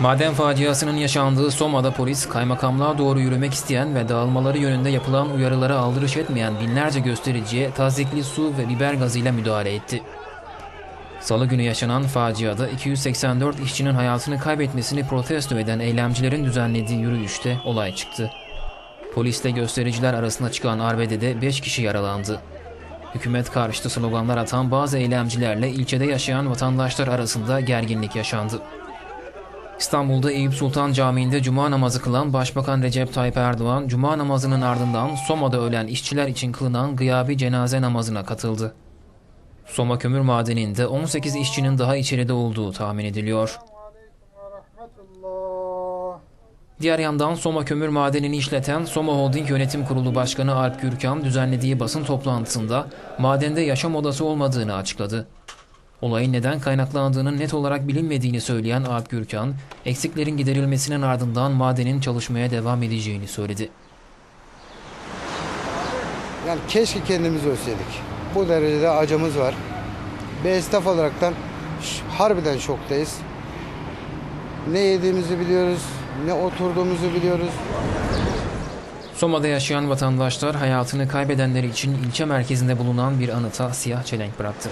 Maden faciasının yaşandığı Soma'da polis, kaymakamlığa doğru yürümek isteyen ve dağılmaları yönünde yapılan uyarılara aldırış etmeyen binlerce göstericiye tazikli su ve biber gazıyla müdahale etti. Salı günü yaşanan faciada 284 işçinin hayatını kaybetmesini protesto eden eylemcilerin düzenlediği yürüyüşte olay çıktı. Polisle göstericiler arasında çıkan arbedede 5 kişi yaralandı. Hükümet karşıtı sloganlar atan bazı eylemcilerle ilçede yaşayan vatandaşlar arasında gerginlik yaşandı. İstanbul'da Eyüp Sultan Camii'nde cuma namazı kılan Başbakan Recep Tayyip Erdoğan, cuma namazının ardından Soma'da ölen işçiler için kılınan gıyabi cenaze namazına katıldı. Soma kömür madeninde 18 işçinin daha içeride olduğu tahmin ediliyor. Diğer yandan Soma kömür madenini işleten Soma Holding Yönetim Kurulu Başkanı Alp Gürkan düzenlediği basın toplantısında madende yaşam odası olmadığını açıkladı. Olayın neden kaynaklandığının net olarak bilinmediğini söyleyen Alp Gürkan, eksiklerin giderilmesinin ardından madenin çalışmaya devam edeceğini söyledi. Yani keşke kendimiz ölseydik. Bu derecede acımız var. Bir esnaf olaraktan harbiden şoktayız. Ne yediğimizi biliyoruz, ne oturduğumuzu biliyoruz. Soma'da yaşayan vatandaşlar hayatını kaybedenler için ilçe merkezinde bulunan bir anıta siyah çelenk bıraktı.